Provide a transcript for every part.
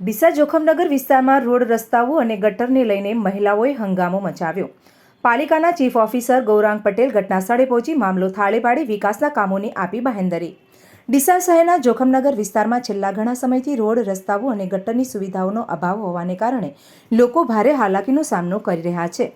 ડીસા જોખમનગર વિસ્તારમાં રોડ રસ્તાઓ અને ગટરને લઈને મહિલાઓએ હંગામો મચાવ્યો. પાલિકાના ચીફ ઓફિસર ગૌરાંગ પટેલ ઘટનાસ્થળે પહોંચી મામલો થાળે પાડી વિકાસના કામોની આપી બાહેંધરી ડીસા શહેરના જોખમનગર વિસ્તારમાં છેલ્લા ઘણા સમયથી રોડ, રસ્તાઓ અને ગટરની સુવિધાઓનો અભાવ હોવાને કારણે લોકો ભારે હાલાકીનો સામનો કરી રહ્યા છે.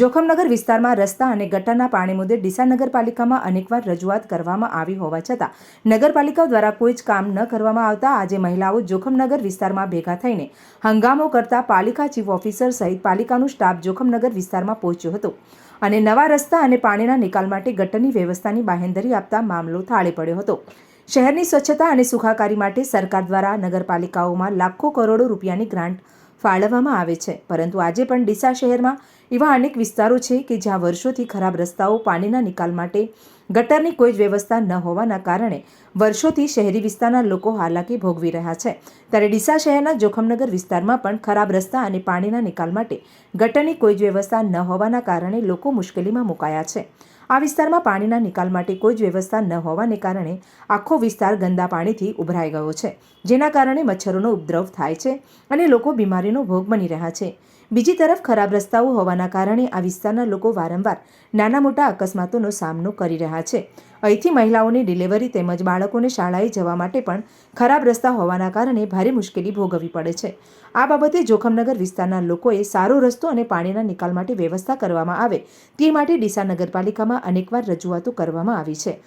જોખમનગર વિસ્તારમાં રસ્તા અને ગટરના પાણી મુદ્દે ડીસા નગરપાલિકામાં અનેકવાર રજૂઆત કરવામાં આવી હોવા છતાં નગરપાલિકા દ્વારા કોઈ જ કામ ન કરવામાં આવતા આજે મહિલાઓ જોખમનગર વિસ્તારમાં ભેગા થઈને હંગામો કરતા પાલિકા ચીફ ઓફિસર સહિત પાલિકાનું સ્ટાફ જોખમનગર વિસ્તારમાં પહોંચ્યો હતો અને નવા રસ્તા અને પાણીના નિકાલ માટે ગટરની વ્યવસ્થાની બાહેંધરી આપતા મામલો થાળે પડ્યો હતો. શહેરની સ્વચ્છતા અને સુખાકારી માટે સરકાર દ્વારા નગરપાલિકાઓમાં લાખો કરોડો રૂપિયાની ગ્રાન્ટ ફાળવવામાં આવે છે. પરંતુ આજે પણ ડીસા શહેરમાં એવા અનેક વિસ્તારો છે કે જ્યાં વર્ષોથી ખરાબ રસ્તાઓ, પાણીના નિકાલ માટે ગટરની કોઈ જ વ્યવસ્થા ન હોવાના કારણે વર્ષોથી શહેરી વિસ્તારના લોકો હાલાકી ભોગવી રહ્યા છે. ત્યારે ડીસા શહેરના જોખમનગર વિસ્તારમાં પણ ખરાબ રસ્તા અને પાણીના નિકાલ માટે ગટરની કોઈ જ વ્યવસ્થા ન હોવાના કારણે લોકો મુશ્કેલીમાં મુકાયા છે. આ વિસ્તારમાં પાણીના નિકાલ માટે કોઈ જ વ્યવસ્થા ન હોવાને કારણે આખો વિસ્તાર ગંદા પાણીથી ઉભરાઈ ગયો છે, જેના કારણે મચ્છરોનો ઉપદ્રવ થાય છે અને લોકો બીમારીનો ભોગ બની રહ્યા છે. બીજી તરફ ખરાબ રસ્તાઓ હોવાના કારણે આ વિસ્તારના લોકો વારંવાર નાના મોટા અકસ્માતોનો સામનો કરી રહ્યા છે. અહીંથી મહિલાઓની ડિલિવરી તેમજ બાળકોને શાળાએ જવા માટે પણ ખરાબ રસ્તા હોવાના કારણે ભારે મુશ્કેલી ભોગવવી પડે છે. આ બાબતે જોખમનગર વિસ્તારના લોકોએ સારો રસ્તો અને પાણીના નિકાલ માટે વ્યવસ્થા કરવામાં આવે તે માટે ડીસા નગરપાલિકામાં અનેકવાર રજૂઆતો કરવામાં આવી છે.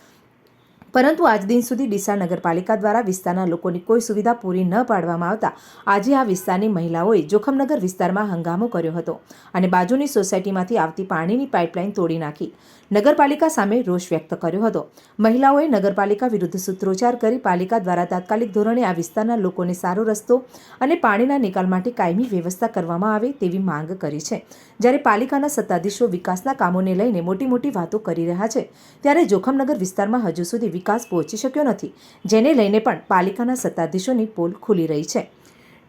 પરંતુ આજ દિન સુધી ડીસા નગરપાલિકા દ્વારા વિસ્તારના લોકોની કોઈ સુવિધા પૂરી ન પાડવામાં આવતા આજે આ વિસ્તારની મહિલાઓએ જોખમનગર વિસ્તારમાં હંગામો કર્યો હતો અને બાજુની સોસાયટીમાંથી આવતી પાણીની પાઇપલાઇન તોડી નાખી. નગરપાલિકા સામે રોષ વ્યક્ત કર્યો હતો. મહિલાઓએ નગરપાલિકા વિરુદ્ધ સૂત્રોચ્ચાર કરી પાલિકા દ્વારા તાત્કાલિક ધોરણે આ વિસ્તારના લોકોને સારો રસ્તો અને પાણીના નિકાલ માટે કાયમી વ્યવસ્થા કરવામાં આવે તેવી માંગ કરી છે. જ્યારે પાલિકાના સત્તાધીશો વિકાસના કામોને લઈને મોટી મોટી વાતો કરી રહ્યા છે, ત્યારે જોખમનગર વિસ્તારમાં હજુ સુધી વિકાસ પહોંચી શક્યો નથી, જેને લઈને પણ પાલિકાના સત્તાધીશોની પોલ ખુલી રહી છે.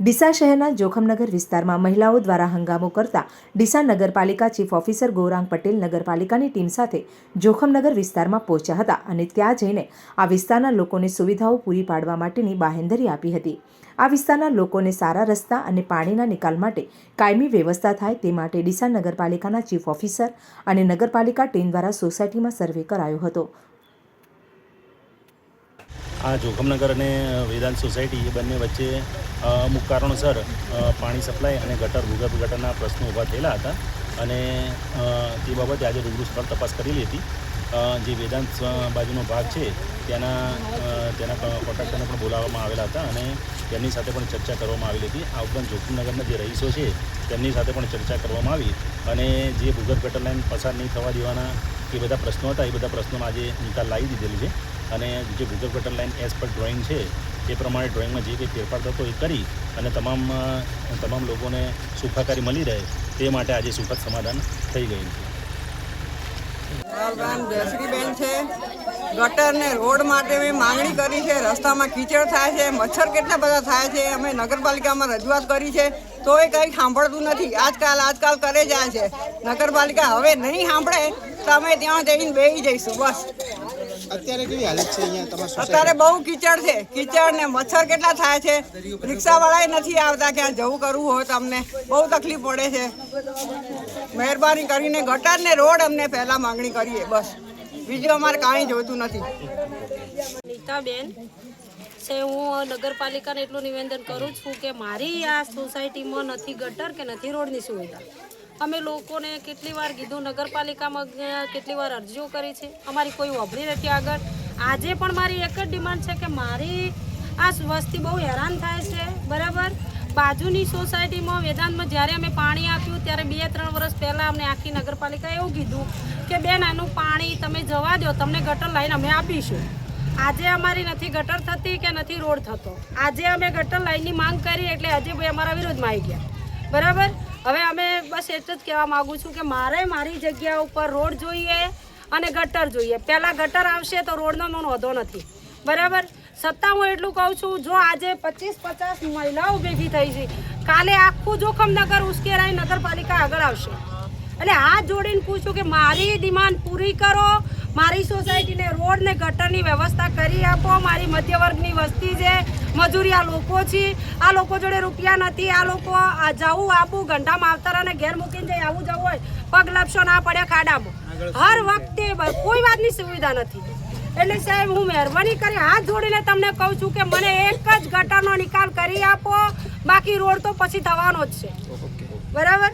ડીસા શહેરના જોખમનગર વિસ્તારમાં મહિલાઓ દ્વારા હંગામો કરતા ડીસા નગરપાલિકા ચીફ ઓફિસર ગૌરાંગ પટેલ નગરપાલિકાની ટીમ સાથે જોખમનગર વિસ્તારમાં પહોંચ્યા હતા અને ત્યાં જઈને આ વિસ્તારના લોકોને સુવિધાઓ પૂરી પાડવા માટેની બાહેંધરી આપી હતી. આ વિસ્તારના લોકોને સારા રસ્તા અને પાણીના નિકાલ માટે કાયમી વ્યવસ્થા થાય તે માટે ડીસા નગરપાલિકાના ચીફ ઓફિસર અને નગરપાલિકા ટીમ દ્વારા સોસાયટીમાં સર્વે કરાયો હતો. આ જોખમનગર અને વેદાંત સોસાયટી એ બંને વચ્ચે અમુક કારણોસર પાણી સપ્લાય અને ગટર, ભૂગર્ભ ગટરના પ્રશ્નો ઊભા થયેલા હતા અને તે બાબતે આજે રૂબરૂ સ્થળ તપાસ કરેલી હતી. જે વેદાંત બાજુનો ભાગ છે, ત્યાંના તેના કોન્ટ્રાક્ટરને પણ બોલાવવામાં આવેલા હતા અને તેમની સાથે પણ ચર્ચા કરવામાં આવેલી હતી. આ ઉપરાંત જોખમનગરના જે રહીશો છે, તેમની સાથે પણ ચર્ચા કરવામાં આવી અને જે ભૂગર્ભ ગટર લાઇન પસાર નહીં થવા દેવાના એ બધા પ્રશ્નો હતા. એ બધા પ્રશ્નોમાં આજે નિકાલ લાવી દીધેલી છે. અને જે ભૂગર્ભ ગટર લાઈન એઝ પર ડ્રોઈંગ છે, એ પ્રમાણે ડ્રોઈંગમાં જે કંઈ ફેરફાર થતો એ કરી અને તમામ તમામ લોકોને સુખાકારી મળી રહે તે માટે આજે સુખદ સમાધાન થઈ ગયું છે. મારું જયશ્રીબેન છે. ગટર ને રોડ માટે મેં માંગણી કરી છે. રસ્તામાં કીચડ થાય છે. મચ્છર કેટલા બધા થાય છે. અમે નગરપાલિકામાં રજૂઆત કરી છે. તો એ કંઈ સાંભળતું નથી. આજકાલ આજકાલ કરે જાય છે. નગરપાલિકા હવે નહીં સાંભળે. તો અમે ત્યાં જઈને બેસી જઈશું. બસ. અત્યારે કેવી હાલત છે અહીંયા તમારા અત્યારે બહુ કીચડ છે. કીચડ ને મચ્છર કેટલા થાય છે? રિક્ષાવાળાએ નથી આવતા ક્યાં જવું કરવું હોય તો અમને બહુ તકલીફ પડે છે. મહેરબાની કરીને ગટર ને રોડ અમને પહેલા માંગણી કરીએ બસ. બીજું અમારે કાંઈ જોઈતું નથી. નીતાબેન છે હું નગરપાલિકાને એટલું નિવેદન કરું છું કે મારી આ સોસાયટીમાં નથી ગટર કે નથી રોડની સુવિધા. અમે લોકોને કેટલી વાર કીધું, નગરપાલિકામાં કેટલી વાર અરજીઓ કરી છે. અમારી કોઈ ઓભરી નથી આગળ. આજે પણ મારી એક જ ડિમાન્ડ છે કે મારી આ વસ્તી બહુ હેરાન થાય છે. બરાબર? બાજુની સોસાયટીમાં, વેદાંતમાં જ્યારે અમે પાણી આપ્યું, ત્યારે બે ત્રણ વર્ષ પહેલાં અમને આખી નગરપાલિકાએ એવું કીધું કે, બેન, આનું પાણી તમે જવા દો, તમને ગટર લાઈન અમે આપીશું. આજે અમારી નથી ગટર થતી કે નથી રોડ થતો. આજે અમે ગટર લાઈનની માંગ કરી, એટલે આજે ભાઈ અમારા વિરોધમાં આવી ગયા. બરાબર? હવે અમે બસ એટલું જ કહેવા માગું છું કે મારે મારી જગ્યા ઉપર રોડ જોઈએ અને ગટર જોઈએ. પહેલાં ગટર આવશે તો રોડનો મને વધો નથી. બરાબર? સત્તા હું એટલું કહું છું, જો આજે પચીસ પચાસ મહિલાઓ ભેગી થઈ છે, કાલે આખું જોખમનગર ઉશ્કેરાઈ નગરપાલિકા આગળ આવશે. એટલે હાથ જોડીને પૂછું કે મારી ડિમાન્ડ પૂરી કરો, મારી સોસાયટીને રોડ ને ગટરની વ્યવસ્થા કરી આપો, મારી મધ્યવર્ગની વસ્તી છે મજૂરી આ લોકો છે. આ લોકો જોડે રૂપિયા નથી. આ લોકો આ જવું આપવું ગંડા માવતર અને ઘેર મૂકીને જઈ આવું જવું હોય પગ લપશો ના પડે ખાડામાં. હર વખતે કોઈ વાતની સુવિધા નથી. એટલે સાહેબ હું મહેરબાની કરી હાથ જોડીને તમને કહું છું કે મને એક જ ગટરનો નિકાલ કરી આપો. બાકી રોડ તો પછી થવાનો જ છે. બરાબર?